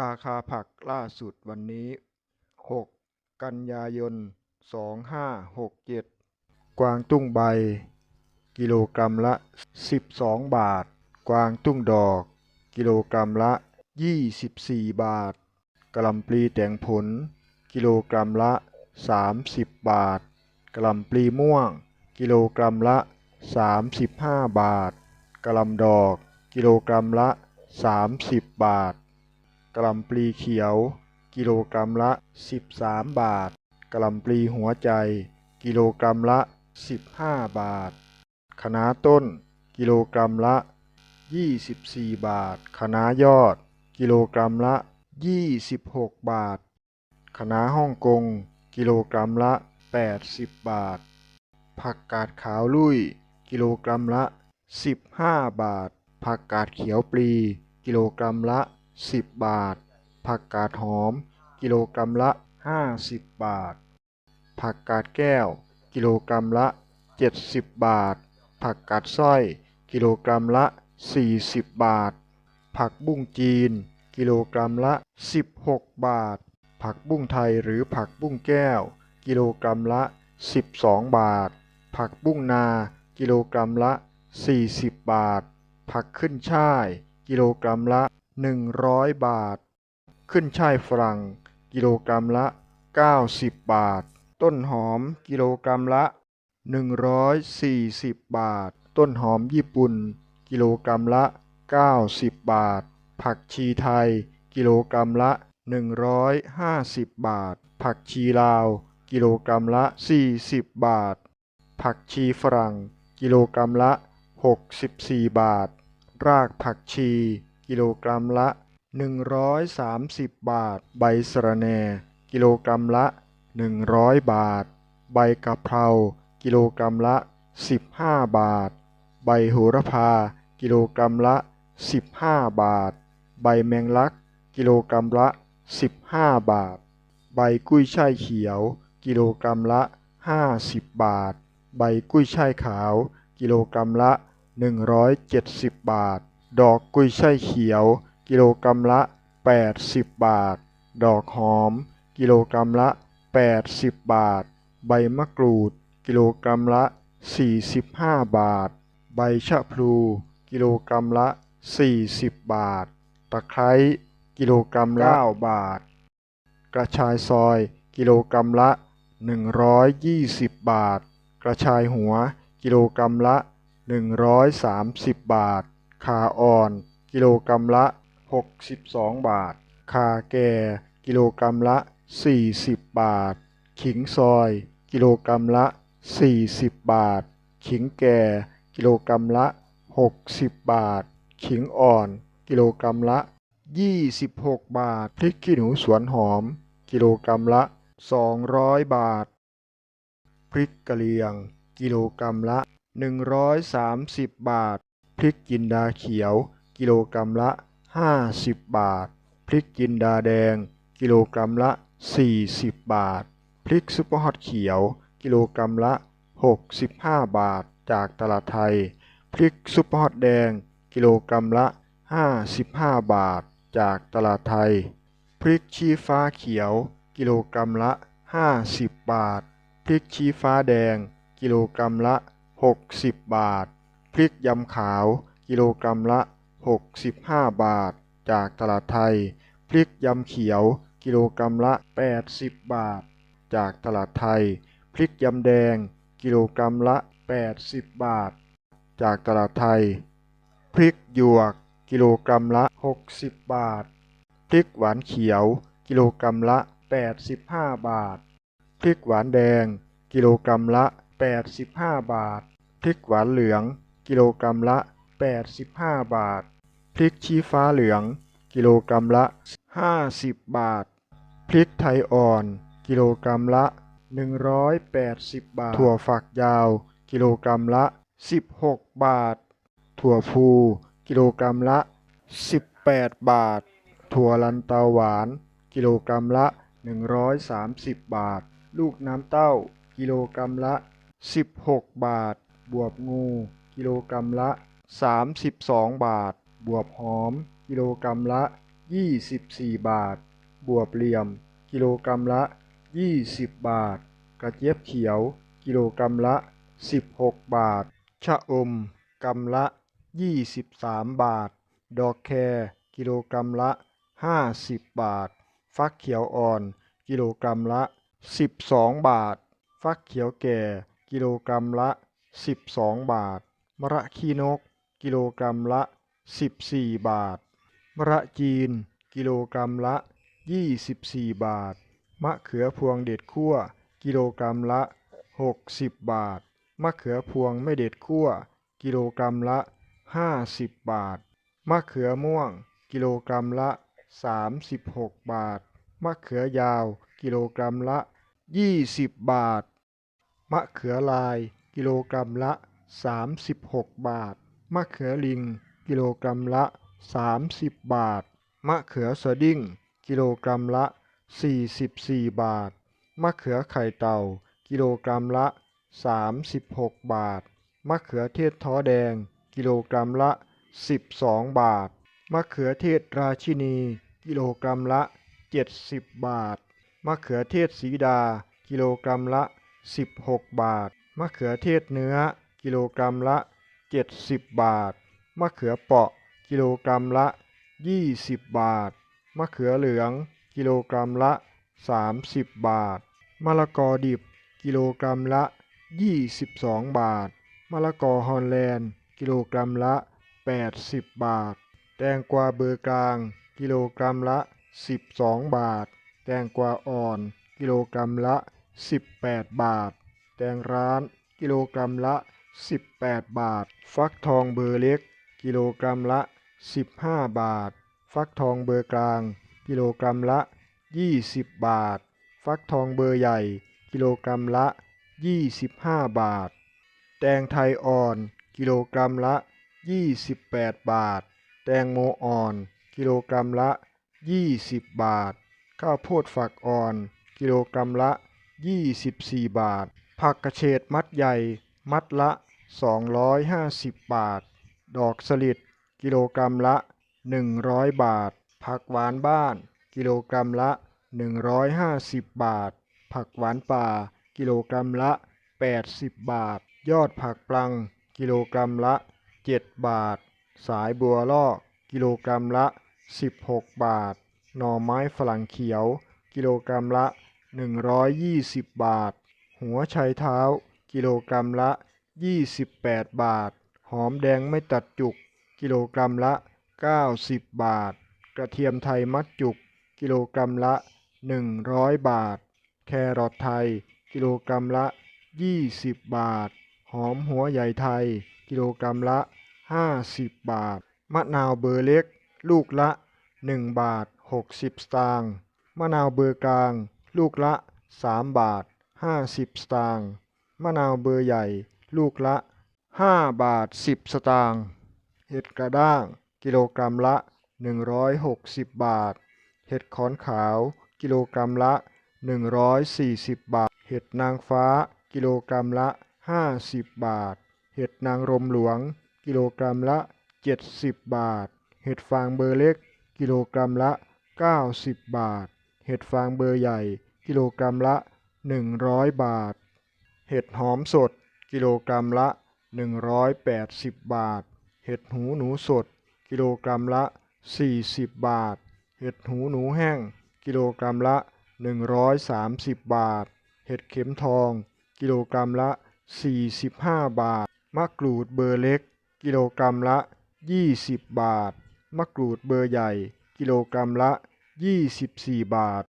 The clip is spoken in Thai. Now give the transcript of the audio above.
ราคาผักล่าสุดวันนี้ 6 กันยายน 2567 กวางตุ้งใบ กิโลกรัมละ 12 บาท กวางตุ้งดอก กิโลกรัมละ 24 บาทกะหล่ำปลีแตงผล กิโลกรัมละ 30 บาทกะหล่ำปลีม่วง กิโลกรัมละ 35 บาทกะหล่ำดอก กิโลกรัมละ 30 บาท กล่ำปลีเขียว กิโลกรัมละ 13 บาท กล่ำปลีหัวใจ กิโลกรัมละ 15 บาทคะน้าต้น กิโลกรัมละ 24 บาทคะน้ายอด กิโลกรัมละ 26 บาทคะน้าฮ่องกง กิโลกรัมละ 80 บาท ผักกาดขาวลุย กิโลกรัมละ 15 บาท ผักกาดเขียวปลี กิโลกรัมละ 10 บาท ผักกาดหอม กิโลกรัมละ 50 บาท ผักกาดแก้ว กิโลกรัมละ 70 บาท ผักกาดสร้อย กิโลกรัมละ 40 บาท ผักบุ้งจีน กิโลกรัมละ 16 บาท ผักบุ้งไทยหรือผักบุ้งแก้ว กิโลกรัมละ 12 บาท ผักบุ้งนา กิโลกรัมละ 40 บาท ผักขึ้นช่าย กิโลกรัมละ 100 บาท ขึ้นช่ายฝรั่ง กิโลกรัมละ 90 บาท ต้นหอมกิโลกรัมละ 140 บาท ต้นหอมญี่ปุ่น กิโลกรัมละ 90 บาท ผักชีไทย กิโลกรัมละ 150 บาท ผักชีลาว กิโลกรัมละ 40 บาท ผักชีฝรั่ง กิโลกรัมละ 64 บาท รากผักชี กิโลกรัมละ 130 บาท ใบสะระแหน่กิโลกรัมละ 100 บาท ใบกะเพรากิโลกรัมละ 15 บาท ใบโหระพา กิโลกรัมละ 15 บาท ใบแมงลัก กิโลกรัมละ 15 บาท ใบกุ้ยช่ายเขียว กิโลกรัมละ 50 บาท ใบกุ้ยช่ายขาว กิโลกรัมละ 170 บาท ดอกกุ้ยช่ายเขียว กิโลกรัมละ 80 บาท ดอกหอม กิโลกรัมละ 80 บาท ใบมะกรูด กิโลกรัมละ 45 บาท ใบชะพลู กิโลกรัมละ 40 บาท ตะไคร้ กิโลกรัมละ9บาท กระชายซอย กิโลกรัมละ 120 บาท กระชายหัว กิโลกรัมละ 130 บาท ขาอ่อน กิโลกรัมละ 62 บาท ขาแก่ กิโลกรัมละ 40 บาท ขิงซอย กิโลกรัมละ 40 บาท ขิงแก่ กิโลกรัมละ 60 บาท ขิงอ่อน กิโลกรัมละ 26 บาท พริกขี้หนูสวนหอม กิโลกรัมละ 200 บาท พริกกะเหรี่ยง กิโลกรัมละ 130 บาท พริกจินดาเขียว กิโลกรัมละ 50 บาท พริกจินดาแดง กิโลกรัมละ 40 บาท พริกซุปเปอร์ฮอตเขียว กิโลกรัมละ 65 บาท จากตลาดไทย พริกซุปเปอร์ฮอตแดง กิโลกรัมละ 55 บาท จากตลาดไทย พริกชี้ฟ้าเขียว กิโลกรัมละ 50 บาท พริกชี้ฟ้าแดง กิโลกรัมละ 60 บาท พริกยำขาว กิโลกรัมละ 65 บาท จากตลาดไทย พริกยำเขียว กิโลกรัมละ 80 บาท จากตลาดไทย พริกยำแดง กิโลกรัมละ 80 บาท จากตลาดไทย พริกหยวก กิโลกรัมละ 60 บาท พริกหวานเขียว กิโลกรัมละ 85 บาท พริกหวานแดง กิโลกรัมละ 85 บาท พริกหวานเหลือง กิโลกรัมละ 85 บาท พริกชี้ฟ้าเหลือง กิโลกรัมละ 50 บาท พริกไทยอ่อน กิโลกรัมละ 180 บาท ถั่วฝักยาว กิโลกรัมละ 16 บาท ถั่วพูกิโลกรัมละ 18 บาท ถั่วลันเตาหวาน กิโลกรัมละ 130 บาท ลูกน้ำเต้า กิโลกรัมละ 16 บาท บวบงู กิโลกรัมละ 32 บาท บวบหอม กิโลกรัมละ 24 บาท บวบเหลี่ยม กิโลกรัมละ 20 บาท กระเจี๊ยบเขียว กิโลกรัมละ 16 บาท ชะอมกำละ 23 บาท ดอกแครกิโลกรัมละ 50 บาท ฟักเขียวอ่อน กิโลกรัมละ 12 บาท ฟักเขียวแก่ กิโลกรัมละ 12 บาท มะระขี้นก กิโลกรัมละ 14 บาทมะระจีน กิโลกรัมละ 24 บาท มะเขือพวงเด็ดคั่วกิโลกรัมละ 60 บาท มะเขือพวงไม่เด็ดคั่วกิโลกรัมละ 50 บาท มะเขือม่วง กิโลกรัมละ 36 บาท มะเขือยาว กิโลกรัมละ 20 บาท มะเขือลาย กิโลกรัมละ 36 บาท มะเขือลิง กิโลกรัมละ 30 บาท มะเขือสดิ้ง กิโลกรัมละ 44 บาท มะเขือไข่เต่า กิโลกรัมละ 36 บาท มะเขือเทศท้อแดง กิโลกรัมละ 12 บาท มะเขือเทศราชินี กิโลกรัมละ 70 บาท มะเขือเทศสีดา กิโลกรัมละ 16 บาท มะเขือเทศเนื้อ กิโลกรัมละ 70 บาท มะเขือเปาะ กิโลกรัมละ 20 บาท มะเขือเหลือง กิโลกรัมละ 30 บาท มะละกอดิบ กิโลกรัมละ 22 บาท มะละกอฮอลแลนด์ กิโลกรัมละ 80 บาท แตงกวาเบอร์กลาง กิโลกรัมละ 12 บาท แตงกวาอ่อน กิโลกรัมละ 18 บาท แตงร้าน กิโลกรัมละ 18 บาท ฟักทองเบอร์เล็ก กิโลกรัมละ 15 บาท ฟักทองเบอร์กลาง กิโลกรัมละ 20 บาท ฟักทองเบอร์ใหญ่ กิโลกรัมละ 25 บาท แตงไทยอ่อน กิโลกรัมละ 28 บาท แตงโมอ่อน กิโลกรัมละ 20 บาท ข้าวโพดฝักอ่อน กิโลกรัมละ 24 บาท ผักกระเฉดมัดใหญ่ มัดละ 250 บาท ดอกสลิดกิโลกรัมละ 100 บาท ผักหวานบ้าน กิโลกรัมละ 150 บาท ผักหวานป่า กิโลกรัมละ 80 บาท ยอดผักปลัง กิโลกรัมละ 7 บาท สายบัวลอก กิโลกรัมละ 16 บาท หน่อไม้ฝรั่งเขียว กิโลกรัมละ 120 บาท หัวไชเท้า กิโลกรัมละ 28 บาท หอมแดงไม่ตัดจุก กิโลกรัมละ 90 บาท กระเทียมไทยมัดจุก กิโลกรัมละ 100 บาท แครอทไทย กิโลกรัมละ 20 บาท หอมหัวใหญ่ไทย กิโลกรัมละ 50 บาท มะนาวเบอร์เล็ก ลูกละ 1 บาท 60 สตางค์มะนาวเบอร์กลาง ลูกละ 3 บาท 50 สตางค์มะนาวเบอร์ใหญ่ ลูกละ 5 บาท 10 สตางค์เห็ดกระด้าง กิโลกรัมละ 160 บาท เห็ดขอนขาว กิโลกรัมละ 140 บาท เห็ดนางฟ้า กิโลกรัมละ 50 บาท เห็ดนางรมหลวง กิโลกรัมละ 70 บาท เห็ดฟางเบอร์เล็ก กิโลกรัมละ 90 บาท เห็ดฟางเบอร์ใหญ่ กิโลกรัมละ 100 บาท เห็ดหอมสด กิโลกรัมละ 180 บาท เห็ดหูหนูสด กิโลกรัมละ 40 บาท เห็ดหูหนูแห้ง กิโลกรัมละ 130 บาท เห็ดเข็มทอง กิโลกรัมละ 45 บาท มะกรูดเบอร์เล็ก กิโลกรัมละ 20 บาท มะกรูดเบอร์ใหญ่ กิโลกรัมละ 24 บาท